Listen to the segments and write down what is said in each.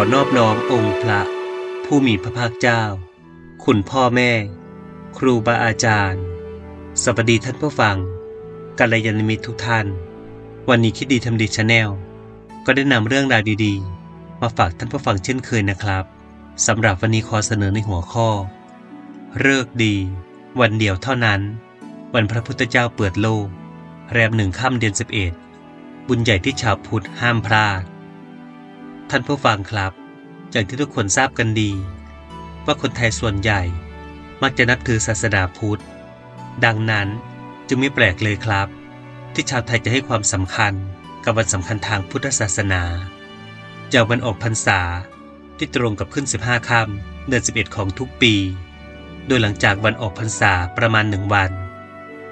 อนอบน้อมองค์พระ ผู้มีพระภาคเจ้า คุณพ่อแม่ ครูบาอาจารย์ สวัสดีท่านผู้ฟังกัลยาณมิตรทุกท่าน วันนี้คิดดีทำดีชาแนลก็ได้นำเรื่องราวดีๆ มาฝากท่านผู้ฟังเช่นเคยนะครับสำหรับวันนี้ขอเสนอในหัวข้อเลิกดี วันเดียวเท่านั้น วันพระพุทธเจ้าเปิดโลก แรมหนึ่งค่ำเดือนสิบเอ็ดบุญใหญ่ที่ชาวพุทธห้ามพลาด ท่านผู้ฟังครับ อย่างที่ทุกคนทราบกันดี ว่าคนไทยส่วนใหญ่มักจะนับถือศาสนาพุทธ ดังนั้นจึงไม่แปลกเลยครับ ที่ชาวไทยจะให้ความสำคัญกับวันสำคัญทางพุทธศาสนาจากวันออกพรรษาที่ตรงกับขึ้น 15ค่ำเดือน 11 ของทุกปี โดยหลังจากวันออกพรรษาประมาณหนึ่งวัน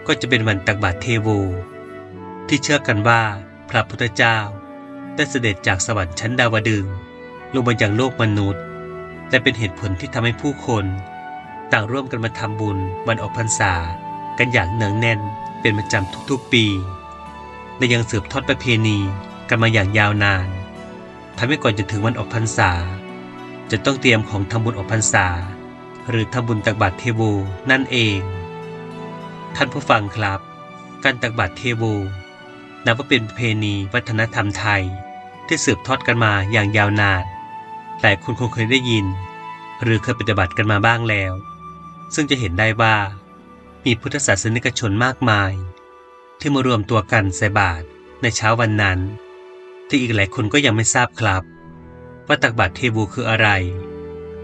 ก็จะเป็นวันตักบาตรเทโว ที่เชื่อกันว่าพระพุทธเจ้า ได้เสด็จจากสวรรค์ชั้นดาวดึงลงมาอยังโลกมนุษย์ และเป็นเหตุผลที่ทำให้ผู้คน ต่างร่วมกันมาทำบุญวันออกพรรษา กันอย่างเนืองแน่นเป็นประจำทุกๆปีและยังสืบทอดประเพณีกันมาอย่างยาวนานทำให้ก่อนจะถึงวันออกพรรษา จะต้องเตรียมของทำบุญออกพรรษา หรือทำบุญตักบาตรเทโวนั่นเอง ท่านผู้ฟังครับ การตักบาตรเทโวนับว่าเป็นประเพณีวัฒนธรรมไทย ที่สืบทอดกันมาอย่างยาวนานหลายคนคงเคยได้ยิน หรือเคยปฏิบัติกันมาบ้างแล้ว ซึ่งจะเห็นได้ว่า มีพุทธศาสนิกชนมากมาย ที่มารวมตัวกันใส่บาตรในเช้าวันนั้น ที่อีกหลายคนก็ยังไม่ทราบครับ ว่าตักบาตรเทวูคืออะไร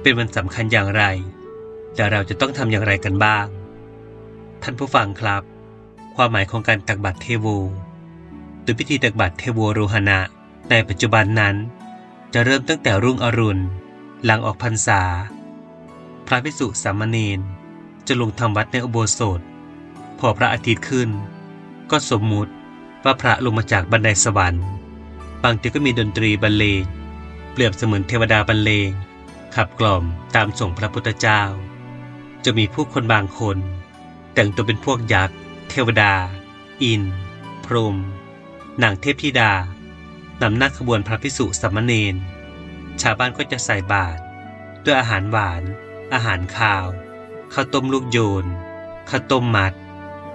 เป็นวันสำคัญอย่างไรและเราจะต้องทำอย่างไรกันบ้าง ท่านผู้ฟังครับ ความหมายของการตักบาตรเทโวโดยพิธีตักบาตรเทโวโรหณะ ในปัจจุบันนั้นจะเริ่มตั้งแต่รุ่งอรุณ หลังออกพรรษา พระภิกษุสามเณรจะลงทำวัดในอุโบสถ พอพระอาทิตย์ขึ้น ก็สมมุติว่าพระลงมาจากบันไดสวรรค์บางทีก็มีดนตรีบรรเลงเปรียบเสมือนเทวดาบรรเลงขับกล่อมตามส่งพระพุทธเจ้า จะมีผู้คนบางคน แต่งตัวเป็นพวกยักษ์ เทวดา อิน พรหมนางเทพธิดา นำหน้าขบวนพระพิสุสัมมเนนชาวบ้านก็จะใส่บาตรด้วยอาหารหวาน อาหารคาวข้าวต้มลูกโยนข้าวต้มมัด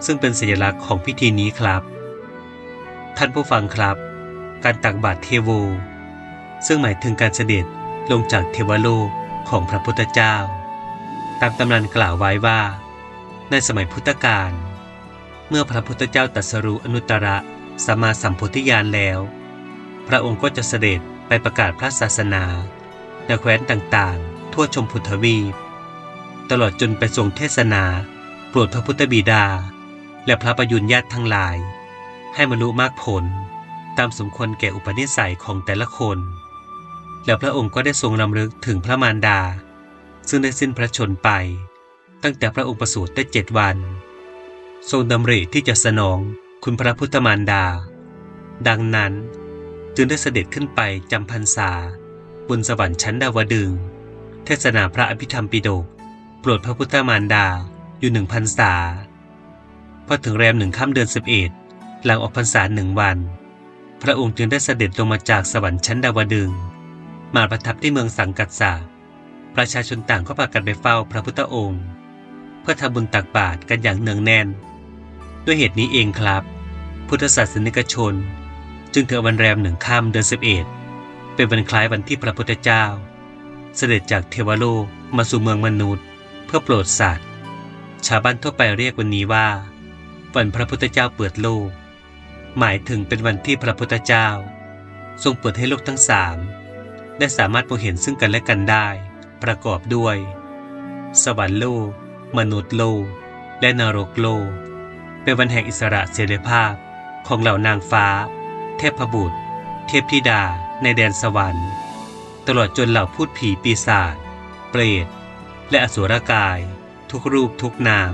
ซึ่งเป็นสัญลักษณ์ของพิธีนี้ครับ ท่านผู้ฟังครับ การตักบาตรเทโว ซึ่งหมายถึงการเสด็จลงจากเทวโลกของพระพุทธเจ้า ตามตำนานกล่าวไว้ว่า ในสมัยพุทธกาลเมื่อพระพุทธเจ้าตรัสรู้อนุตตรสัมมาสัมโพธิญาณแล้ว พระองค์ก็จะเสด็จไปประกาศพระศาสนาในแคว้นต่างๆ ทั่วชมพูทวีป ตลอดจนไปทรงเทศนาโปรดพระพุทธบิดา และพระประยุรญาติทั้งหลาย ให้บรรลุมากผลตามสมควรแก่อุปนิสัยของแต่ละคน แล้วพระองค์ก็ได้ทรงรำลึกถึงพระมารดา ซึ่งได้สิ้นพระชนไป ตั้งแต่พระองค์ประสูติได้เจ็ดวัน ทรงดำริที่จะสนองคุณพระพุทธมารดา ดังนั้น จึงได้เสด็จขึ้นไปจำพรรษา บนสวรรค์ชั้นดาวดึง เทศนาพระอภิธรรมปิฎกโปรดพระพุทธมารดาอยู่หนึ่งพรรษา พอถึงแรมหนึ่งค่ำเดือนสิบเอ็ดหลังออกพรรษาหนึ่งวัน พระองค์จึงได้เสด็จลงมาจากสวรรค์ชั้นดาวดึง มาประทับที่เมืองสังกัสสะประชาชนต่างก็พากันไปเฝ้าพระพุทธองค์ เพื่อทำบุญตักบาตรกันอย่างเนืองแน่น ด้วยเหตุนี้เองครับ พุทธศาสนิกชน จึงถือวันแรมหนึ่งค่ำเดือนสิบเอ็ดเป็นวันคล้ายวันที่พระพุทธเจ้า เสด็จจากเทวโลกมาสู่เมืองมนุษย์ เพื่อโปรดสัตว์ ชาวบ้านทั่วไปเรียกวันนี้ว่า วันพระพุทธเจ้าเปิดโลก หมายถึงเป็นวันที่พระพุทธเจ้า ทรงเปิดให้โลกทั้งสามได้สามารถมองเห็นซึ่งกันและกันได้ ประกอบด้วย สวรรค์โลก มนุษย์โลก และนรกโลก เป็นวันแห่งอิสระเสรีภาพของเหล่านางฟ้า เทพบุตร เทพธิดาในแดนสวรรค์ ตลอดจนเหล่าพูดผีปีศาจเปรตและอสุรกาย ทุกรูปทุกนาม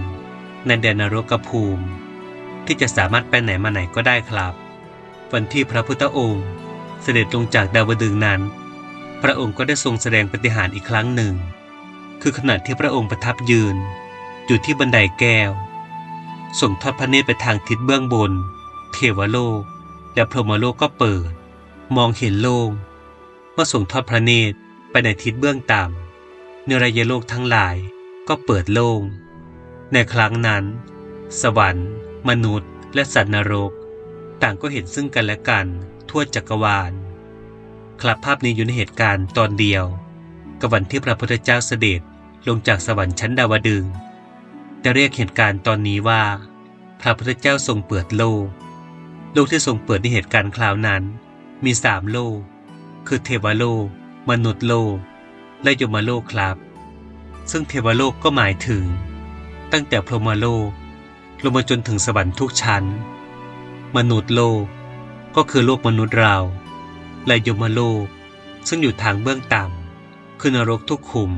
ในแดนนรกภูมิ ที่จะสามารถไปไหนมาไหนก็ได้ครับ วันที่พระพุทธองค์เสด็จลงจากดาวดึงนั้น พระองค์ก็ได้ทรงแสดงปฏิหารอีกครั้งหนึ่ง คือขณะที่พระองค์ประทับยืน อยู่ที่บันไดแก้วส่งทอดพระเนตรไปทางทิศเบื้องบน เทวโลก และพรหมโลกก็เปิด มองเห็นโลกเมื่อส่งทอดพระเนตรไปในทิศเบื้องต่ำเนรยโลกทั้งหลายก็เปิดโล่งในครั้งนั้น สวรรค์ มนุษย์ และสัตว์นรก ต่างก็เห็นซึ่งกันและกันทั่วจักรวาลครับภาพนี้อยู่ในเหตุการณ์ตอนเดียวกับวันที่พระพุทธเจ้าเสด็จลงจากสวรรค์ชั้นดาวดึงส์แต่เรียกเหตุการณ์ตอนนี้ว่า พระพุทธเจ้าทรงเปิดโลก โลกที่ทรงเปิดในเหตุการณ์คราวนั้น มีสามโลก คือเทวโลก มนุษย์โลก และยมโลกครับ ซึ่งเทวโลกก็หมายถึง ตั้งแต่พรหมโลกลงมาจนถึงสวรรค์ทุกชั้น มนุษย์โลก ก็คือโลกมนุษย์เรา และยมโลก ซึ่งอยู่ทางเบื้องต่ำคือนรกทุกขุม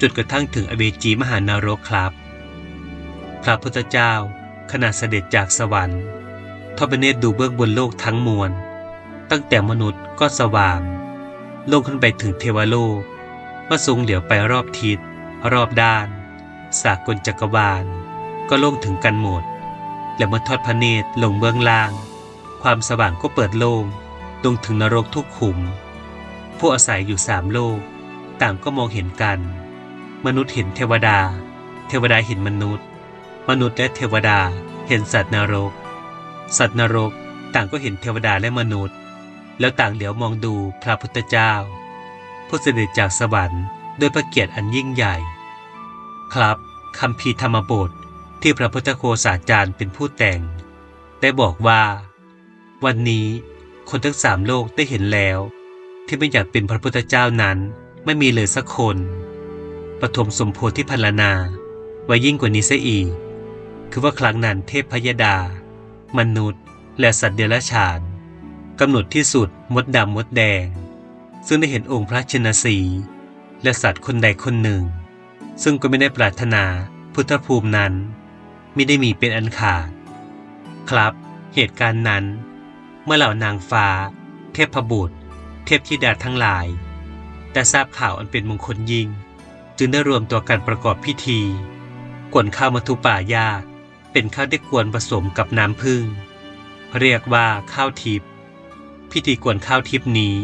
จนกระทั่งถึงอเวจีมหานรกครับ พระพุทธเจ้าขณะเสด็จจากสวรรค์ ทอดพระเนตรดูเบื้องบนโลกทั้งมวล ตั้งแต่มนุษย์ก็สว่าง ลงขึ้นไปถึงเทวโลกเมื่อทรงเหลียวไปรอบทิศ รอบด้าน สากลจักรวาล ก็โล่งถึงกันหมด และเมื่อทอดพระเนตรลงเบื้องล่าง ความสว่างก็เปิดโล่งลงถึงนรกทุกขุม ผู้อาศัยอยู่สามโลก ต่างก็มองเห็นกัน มนุษย์เห็นเทวดา เทวดาเห็นมนุษย์ มนุษย์และเทวดาเห็นสัตว์นรก สัตว์นรกต่างก็เห็นเทวดาและมนุษย์ แล้วต่างเหลียวมองดูพระพุทธเจ้า ผู้เสด็จจากสวรรค์ด้วยพระเกียรติอันยิ่งใหญ่ ครับคำพีธรรมบทที่พระพุทธโฆษาจารย์เป็นผู้แต่ง ได้บอกว่า วันนี้คนทั้งสามโลกได้เห็นแล้ว ที่ไม่อยากเป็นพระพุทธเจ้านั้นไม่มีเลยสักคนปฐมสมโพธิพันลนา ไว้ยิ่งกว่านี้ซะอีก คือว่าครั้งนั้นเทพพยดา มนุษย์ และสัตว์เดรัจฉานกำหนดที่สุดมดดำมดแดง ซึ่งได้เห็นองค์พระชนสี และสัตว์คนใดคนหนึ่ง ซึ่งก็ไม่ได้ปรารถนาพุทธภูมินั้น ไม่ได้มีเป็นอันขาด ครับ เหตุการณ์นั้น เมื่อเหล่านางฟ้า เทพบุตร เทพธิดาทั้งหลาย แต่ทราบข่าวอันเป็นมงคลยิ่ง จึงได้รวมตัวกันประกอบพิธีกวนข้าวมัทุป่ายา เป็นข้าวที่กวนผสมกับน้ำผึ้งเรียกว่าข้าวทิพย์พิธีกวนข้าวทิพย์นี้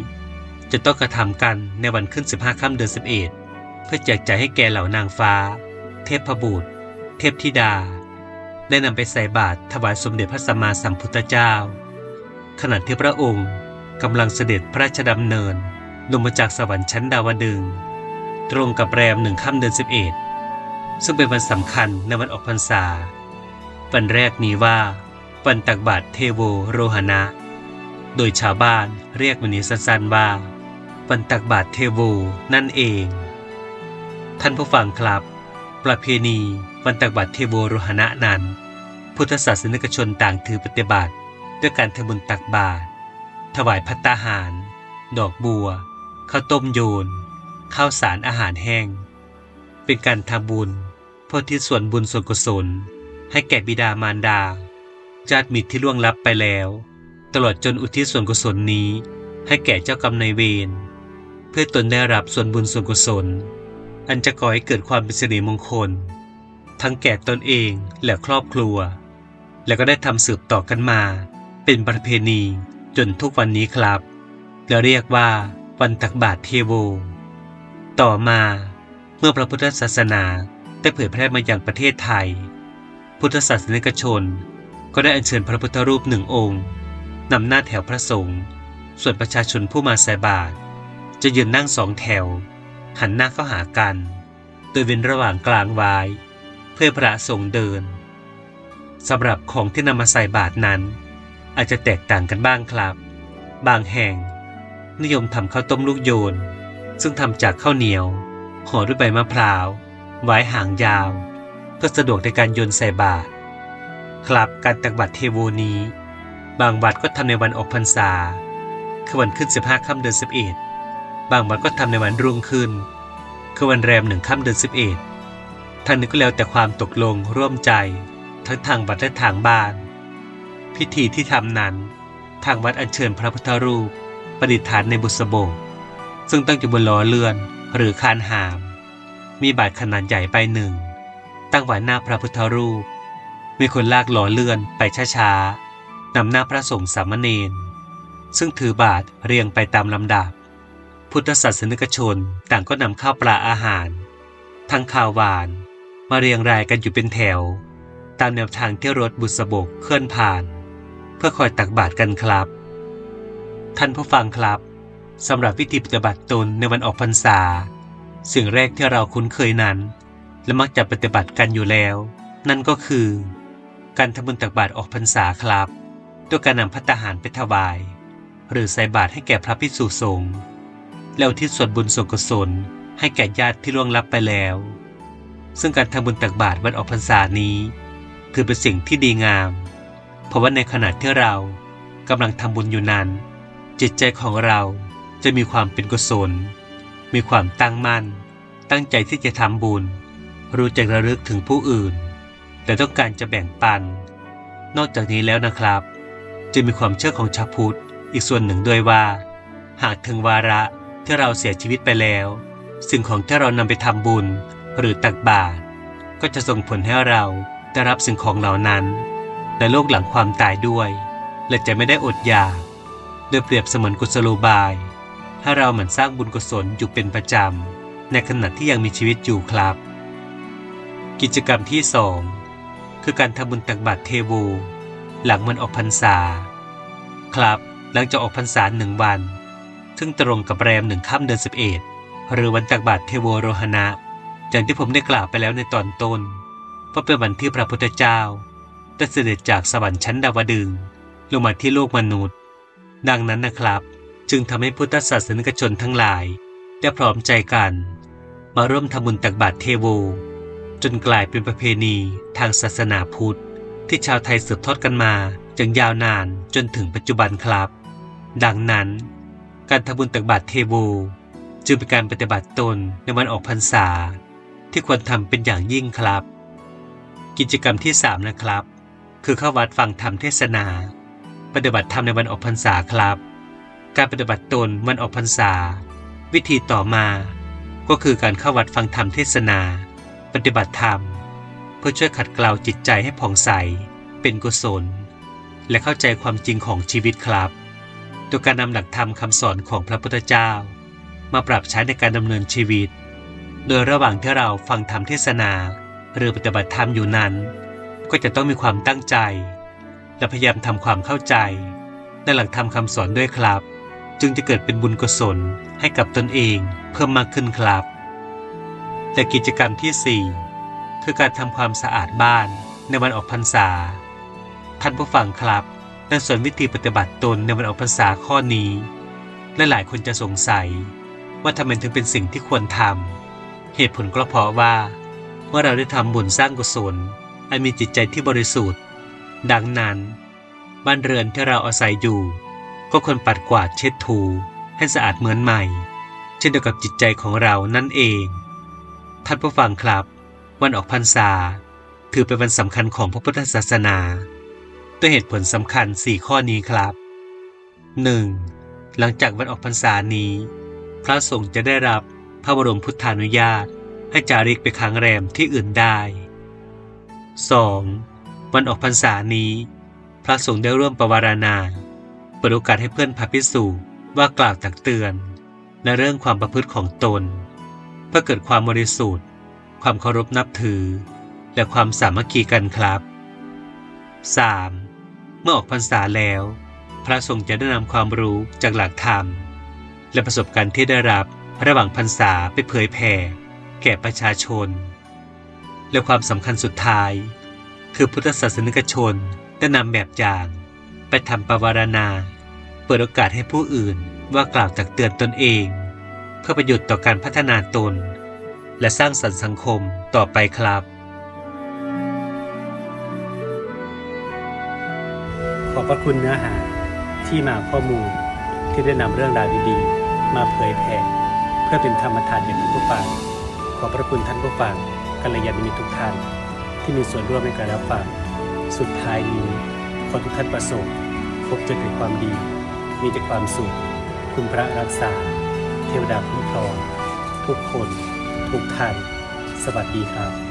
จะต้องกระทำกันในวันขึ้น 15ค่ำเดือน11 เพื่อแจกจ่ายให้แก่เหล่านางฟ้า เทพบุตร เทพธิดา ได้นำไปใส่บาตรถวายสมเด็จพระสัมมาสัมพุทธเจ้า ขณะที่พระองค์กำลังเสด็จพระราชดำเนินลงมาจากสวรรค์ชั้นดาวดึง ตรงกับแรมหนึ่งค่ำเดือน11 ซึ่งเป็นวันสำคัญในวันออกพรรษา วันแรกนี้ว่า วันตักบาตรเทโวโรหณะ โดยชาวบ้านเรียกวันนี้สั้นๆว่า วันตักบาตรเทโวนั่นเอง ท่านผู้ฟังครับ ประเพณีวันตักบาตรเทโวโรหณะนั้น พุทธศาสนิกชนต่างถือปฏิบัติด้วยการทำบุญตักบาตรถวายพัตตาหาร ดอกบัว ข้าวต้มโยน ข้าวสารอาหารแห้ง เป็นการทำบุญเพื่อที่ส่วนบุญส่วนกุศล ให้แก่บิดามารดา ญาติมิตรที่ล่วงลับไปแล้ว ตลอดจนอุทิศส่วนกุศลนี้ ให้แก่เจ้ากรรมนายเวร เพื่อตนได้รับส่วนบุญส่วนกุศล อันจะก่อให้เกิดความเป็นสิริมงคล ทั้งแก่ตนเองและครอบครัว และก็ได้ทำสืบต่อกันมา เป็นประเพณีจนทุกวันนี้ครับ และเรียกว่าวันตักบาตรเทโว ต่อมาเมื่อพระพุทธศาสนาได้เผยแพร่มาอย่างประเทศไทย พุทธศาสนิกชน ก็ได้อัญเชิญพระพุทธรูปหนึ่งองค์นำหน้าแถวพระสงฆ์ส่วนประชาชนผู้มาใส่บาตรจะยืนนั่งสองแถว หันหน้าเข้าหากัน โดยเว้นระหว่างกลางไว้ เพื่อพระสงฆ์เดินสำหรับของที่นำมาใส่บาตรนั้น อาจจะแตกต่างกันบ้างครับ บางแห่ง นิยมทำข้าวต้มลูกโยน ซึ่งทำจากข้าวเหนียวห่อด้วยใบมะพร้าวไว้หางยาว เพื่อสะดวกในการโยนใส่บาตรครับการตักบาตรเทโวนี้ บางวัดก็ทำในวันออกพรรษาคือวันขึ้น 15ค่ำเดือน11 บางวัดก็ทำในวันรุ่งขึ้น คือวันแรมหนึ่งค่ำเดือน11ทางนี้ก็แล้วแต่ความตกลงร่วมใจ ทั้งทางวัดและทางบ้าน พิธีที่ทำนั้น ทางวัดอัญเชิญพระพุทธรูป ประดิษฐานในบุษบกซึ่งตั้งอยู่บนล้อเลื่อนหรือคานหาม มีบาทขนาดใหญ่ใบหนึ่ง ตั้งไว้หน้าพระพุทธรูป มีคนลากหล้อเลื่อนไปช้าๆนำหน้าพระสงฆ์สามเณรซึ่งถือบาทเรียงไปตามลำดับ พุทธศาสนิกชนต่างก็นำข้าวปลาอาหาร ทั้งข้าวหวาน มาเรียงรายกันอยู่เป็นแถว ตามแนวทางที่รถบุษบกเคลื่อนผ่าน เพื่อคอยตักบาตรกันครับ ท่านผู้ฟังครับสำหรับวิธีปฏิบัติตนในวันออกพรรษา สิ่งแรกที่เราคุ้นเคยนั้น และมักจะปฏิบัติกันอยู่แล้ว นั่นก็คือ การทำบุญตักบาตรออกพรรษาครับด้วยการนำพัตตาหารไปถวาย หรือใส่บาตรให้แก่พระภิกษุสงฆ์แล้วที่ส่วนบุญส่วนกุศลให้แก่ญาติที่ล่วงลับไปแล้ว ซึ่งการทำบุญตักบาตรวันออกพรรษานี้ ถือเป็นสิ่งที่ดีงาม เพราะว่าในขณะที่เรากำลังทำบุญอยู่นั้น จิตใจของเราจะมีความเป็นกุศล มีความตั้งมั่น ตั้งใจที่จะทำบุญ รู้จักระลึกถึงผู้อื่น แต่ต้องการจะแบ่งปัน นอกจากนี้แล้วนะครับ จะมีความเชื่อของชาวพุทธอีกส่วนหนึ่งด้วยว่า หากถึงวาระที่เราเสียชีวิตไปแล้ว สิ่งของที่เรานำไปทำบุญหรือตักบาตรก็จะส่งผลให้เราได้รับสิ่งของเหล่านั้นในโลกหลังความตายด้วย และจะไม่ได้อดอยากโดยเปรียบเสมือนกุศโลบาย ให้เราเหมือนสร้างบุญกุศลอยู่เป็นประจำ ในขณะที่ยังมีชีวิตอยู่ครับ กิจกรรมที่สองคือการทำบุญตักบาตรเทโว หลังวันออกพรรษา ครับ หลังจากออกพรรษาหนึ่งวัน ซึ่งตรงกับแรมหนึ่งค่ำเดือนสิบเอ็ดหรือวันตักบาตรเทโวโรหณะอย่างที่ผมได้กล่าวไปแล้วในตอนต้นเพราะเป็นวันที่พระพุทธเจ้าได้เสด็จจากสวรรค์ชั้นดาวดึงลงมาที่โลกมนุษย์ ดังนั้นนะครับ จึงทำให้พุทธศาสนิกชนทั้งหลาย ได้พร้อมใจกัน มาร่วมทำบุญตักบาตรเทโว จนกลายเป็นประเพณีทางศาสนาพุทธ ที่ชาวไทยสืบทอดกันมาจนยาวนานจนถึงปัจจุบันครับ ดังนั้น การทำบุญตักบาตรเทโว จึงเป็นการปฏิบัติตนในวันออกพรรษา ที่ควรทำเป็นอย่างยิ่งครับ กิจกรรมที่ 3 นะครับ คือเข้าวัดฟังธรรมเทศนา ปฏิบัติธรรมในวันออกพรรษาครับ การปฏิบัติตนวันออกพรรษา วิธีต่อมา ก็คือการเข้าวัดฟังธรรมเทศนา ปฏิบัติธรรม เพื่อช่วยขัดเกลาจิตใจให้ผ่องใส เป็นกุศล และเข้าใจความจริงของชีวิตครับโดยการนำหลักธรรมคำสอนของพระพุทธเจ้า มาปรับใช้ในการดำเนินชีวิต โดยระหว่างที่เราฟังธรรมเทศนา หรือปฏิบัติธรรมอยู่นั้น ก็จะต้องมีความตั้งใจ และพยายามทำความเข้าใจในหลักธรรมคำสอนด้วยครับ จึงจะเกิดเป็นบุญกุศลให้กับตนเองเพิ่มมากขึ้นครับ และกิจกรรมที่ 4 คือการทำความสะอาดบ้านในวันออกพรรษา ท่านผู้ฟังครับในส่วนวิธีปฏิบัติตนในวันออกพรรษาข้อนี้และหลายคนจะสงสัย ว่าทำไมถึงเป็นสิ่งที่ควรทำเหตุผลก็เพราะว่าเมื่อเราได้ทำบุญสร้างกุศลอันมีจิตใจที่บริสุทธิ์ ดังนั้น บ้านเรือนที่เราอาศัยอยู่ ก็ควรปัดกวาดเช็ดถูให้สะอาดเหมือนใหม่ เช่นเดียวกับจิตใจของเรานั่นเอง ท่านผู้ฟังครับ วันออกพรรษา ถือเป็นวันสำคัญของพระพุทธศาสนาด้วยเหตุผลสำคัญ 4 ข้อนี้ครับ 1. หลังจากวันออกพรรษานี้ พระสงฆ์จะได้รับพระบรมพุทธานุญาต ให้จาริกไปค้างแรมที่อื่นได้ 2. วันออกพรรษานี้ พระสงฆ์ได้ร่วมประวารณาเปิดโอกาสให้เพื่อนพระภิกษุว่ากล่าวตักเตือน ในเรื่องความประพฤติของตน พื่อเกิดความบริสุทธิ์ ความเคารพนับถือ และความสามัคคีกันครับ 3. เมื่อออกพรรษาแล้ว พระสงฆ์จะได้นำความรู้จากหลักธรรม และประสบการณ์ที่ได้รับระหว่างพรรษาไปเผยแผ่แก่ประชาชน และความสำคัญสุดท้าย คือพุทธศาสนิกชนได้นำแบบอย่างไปทำปวารณา เปิดโอกาสให้ผู้อื่นว่ากล่าวตักเตือนตนเอง พื่อประโยชน์ต่อการพัฒนาตน และสร้างสรรค์สังคมต่อไปครับ ขอบพระคุณเนื้อหาที่มาข้อมูลที่ได้นำเรื่องราวดีๆ มาเผยแผ่เพื่อเป็นธรรมทานแก่ท่านผู้ฟังขอบพระคุณท่านผู้ฟังกัลยาณมิตรทุกท่าน ที่มีส่วนร่วมในการรับฟัง สุดท้ายนี้ขอทุกท่านประสบพบเจอแต่ความดี มีแต่ความสุข คุณพระรักษา เทวดาคุ้มครอง ทุกคน ทุกท่าน สวัสดีครับ